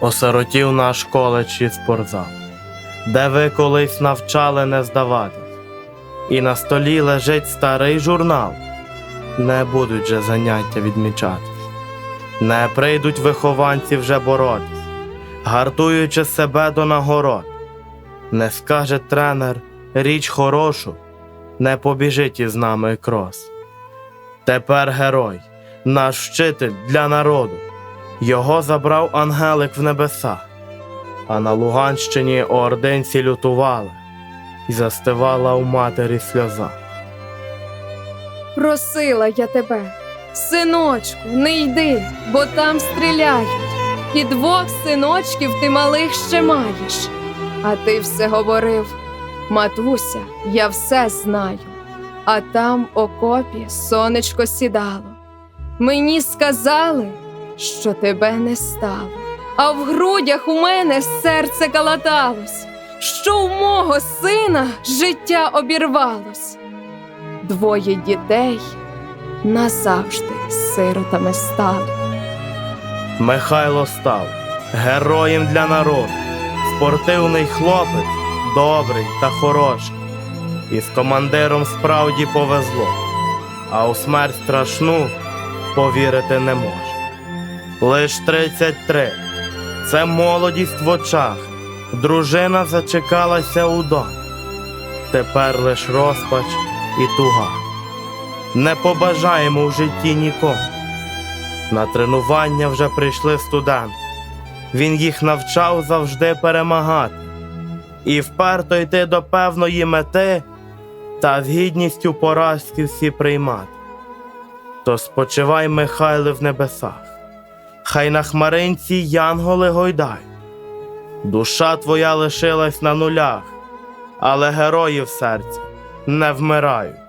осиротів наш коледж і спортзал, де ви колись навчали не здаватись, і на столі лежить старий журнал. Не будуть же заняття відмічатись, не прийдуть вихованці вже боротись, гартуючи себе до нагород. Не скаже тренер річ хорошу, не побіжить із нами крос. Тепер герой, наш вчитель для народу. Його забрав ангелик в небеса, а на Луганщині ординці лютували, і застивала у матері сльоза. Просила я тебе, синочку, не йди, бо там стріляють. І двох синочків ти малих ще маєш. А ти все говорив, матуся, я все знаю. А там окопі сонечко сідало. Мені сказали, що тебе не стало, а в грудях у мене серце калаталось, що у мого сина життя обірвалось двоє дітей назавжди сиротами стали. Михайло став героєм для народу, спортивний хлопець, добрий та хороший. І з командиром справді повезло, а у смерть страшну повірити не може. Лиш 33 це молодість в очах, дружина зачекалася у дом. Тепер лиш розпач і туга. Не побажаємо в житті нікому. На тренування вже прийшли студенти. Він їх навчав завжди перемагати і вперто йти до певної мети та з гідністю поразки всі приймати. То спочивай, Михайле, в небесах, хай на хмаринці янголи гойдають. Душа твоя лишилась на нулях, але герої в серці не вмирають.